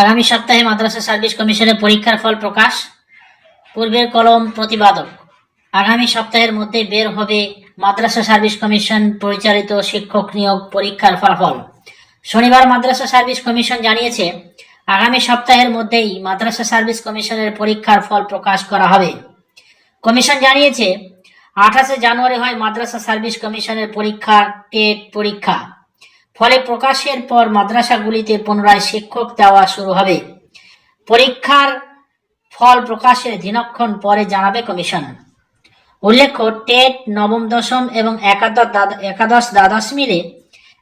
আগামী সপ্তাহে মাদ্রাসা সার্ভিস কমিশনের পরীক্ষার ফল প্রকাশ, পূর্বের কলম প্রতিবাদক। আগামী সপ্তাহের মধ্যে বের হবে মাদ্রাসা সার্ভিস কমিশন পরিচালিত শিক্ষক নিয়োগ পরীক্ষার ফলাফল। শনিবার মাদ্রাসা সার্ভিস কমিশন জানিয়েছে, আগামী সপ্তাহের মধ্যেই মাদ্রাসা সার্ভিস কমিশনের পরীক্ষার ফল প্রকাশ করা হবে। কমিশন জানিয়েছে, আঠাশে জানুয়ারি হয় মাদ্রাসা সার্ভিস কমিশনের পরীক্ষা টেট পরীক্ষা। ফলে প্রকাশের পর মাদ্রাসাগুলিতে পুনরায় শিক্ষক দেওয়া শুরু হবে। পরীক্ষার ফল প্রকাশের দিনক্ষণ পরে জানাবে কমিশন। উল্লেখ্য, টেট, নবম, দশম এবং একাদশ একাদশ দ্বাদশ মিলে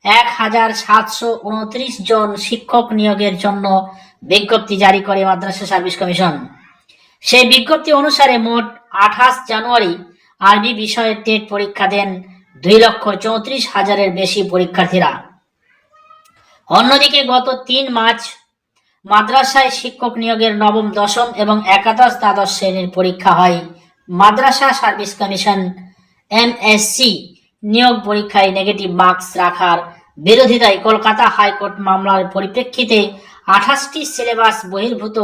এক হাজার সাতশো উনত্রিশ জন শিক্ষক নিয়োগের জন্য বিজ্ঞপ্তি জারি করে মাদ্রাসা সার্ভিস কমিশন। সেই বিজ্ঞপ্তি অনুসারে মোট আঠাশ জানুয়ারি আরবি বিষয়ে টেট পরীক্ষা দেন দুই লক্ষ চৌত্রিশ হাজারের বেশি পরীক্ষার্থীরা। অন্যদিকে গত তিন মার্চ মাদ্রাসায় শিক্ষক নিয়োগের নবম, দশম এবং একাদশ দ্বাদশ শ্রেণির পরীক্ষা হয়। মাদ্রাসা সার্ভিস কমিশন এমএসসি নিয়োগ পরীক্ষায় নেগেটিভ মার্কস রাখার বিরোধিতায় কলকাতা হাইকোর্ট মামলার পরিপ্রেক্ষিতে আঠাশটি সিলেবাস বহির্ভূত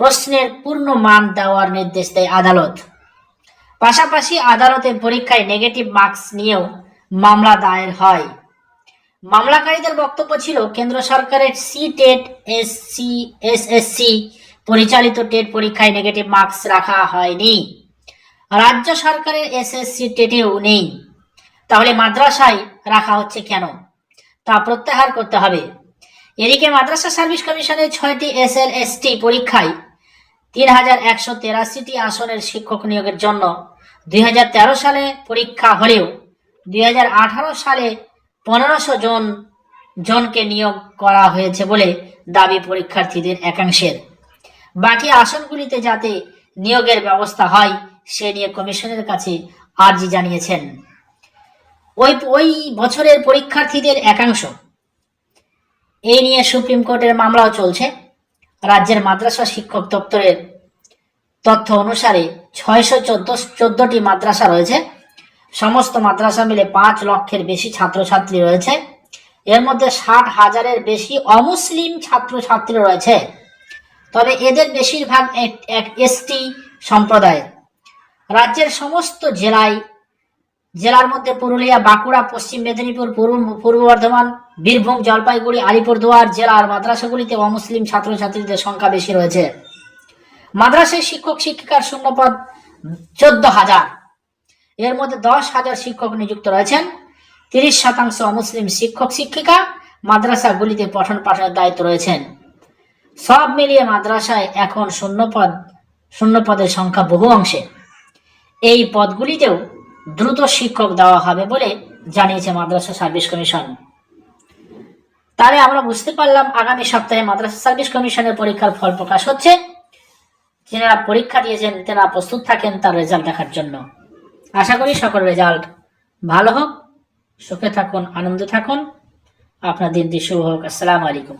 প্রশ্নের পূর্ণ মান দেওয়ার নির্দেশ দেয় আদালত। পাশাপাশি আদালতে পরীক্ষায় নেগেটিভ মার্কস নিয়েও মামলা দায়ের হয়। মামলাকারীদের বক্তব্য ছিল, কেন্দ্র সরকারের C TET S C S S C পরিচালিত টেট পরীক্ষায় নেগেটিভ মার্কস রাখা হয়নি। রাজ্য সরকারের এসএসসি টেটেও নেই। তাহলে মাদ্রাসায় রাখা হচ্ছে কেন? তা প্রত্যাহার করতে হবে। এদিকে মাদ্রাসা সার্ভিস কমিশনের ছয়টি এস এল এস টি পরীক্ষায় তিন হাজার একশো তেরাশিটি আসনের শিক্ষক নিয়োগের জন্য দুই হাজার তেরো সালে পরীক্ষা হলেও দুই হাজার আঠারো সালে পনেরোশো জন, জনকে নিয়োগ করা হয়েছে বলে দাবি পরীক্ষার্থীদের একাংশের। বাকি আসনগুলিতে যাতে নিয়োগের ব্যবস্থা হয়, সে নিয়ে কমিশনের কাছে আর্জি জানিয়েছেন। ওই ওই বছরের পরীক্ষার্থীদের একাংশ। এই নিয়ে সুপ্রিম কোর্টের মামলাও চলছে। রাজ্যের মাদ্রাসা শিক্ষক দপ্তরের তথ্য অনুসারে ছয়শো চোদ্দ, চোদ্দটি মাদ্রাসা রয়েছে। সমস্ত মাদ্রাসা মিলে পাঁচ লক্ষের বেশি ছাত্রছাত্রী রয়েছে। এর মধ্যে ষাট হাজারের বেশি অমুসলিম ছাত্রছাত্রী রয়েছে। তবে এদের বেশিরভাগ এক এসটি সম্প্রদায়ের রাজ্যের সমস্ত জেলায়, জেলার মধ্যে পুরুলিয়া, বাঁকুড়া, পশ্চিম মেদিনীপুর, পূর্ব পূর্ব বর্ধমান, বীরভূম, জলপাইগুড়ি, আলিপুরদুয়ার জেলার মাদ্রাসাগুলিতে অমুসলিম ছাত্রছাত্রীদের সংখ্যা বেশি রয়েছে। মাদ্রাসায় শিক্ষক শিক্ষিকার শূন্যপদ চোদ্দ হাজার। এর মধ্যে দশ হাজার শিক্ষক নিযুক্ত রয়েছেন। তিরিশ শতাংশ অমুসলিম শিক্ষক, শিক্ষিকা মাদ্রাসাগুলিতে পঠন পাঠনের দায়িত্ব রয়েছেন। সব মিলিয়ে মাদ্রাসায় এখন শূন্যপদ শূন্যপদের সংখ্যা বহু অংশে। এই পদগুলিতেও দ্রুত শিক্ষক দেওয়া হবে বলে জানিয়েছে মাদ্রাসা সার্ভিস কমিশন। তাহলে আমরা বুঝতে পারলাম আগামী সপ্তাহে মাদ্রাসা সার্ভিস কমিশনের পরীক্ষার ফল প্রকাশ হচ্ছে। যারা পরীক্ষা দিয়েছেন তারা প্রস্তুত থাকেন, তার রেজাল্ট দেখার জন্য। আশা করি সকল রেজাল্ট ভালো হোক, সুখে থাকুন, আনন্দে থাকুন। আপনার দিনটি শুভ হোক। আসসালামু আলাইকুম।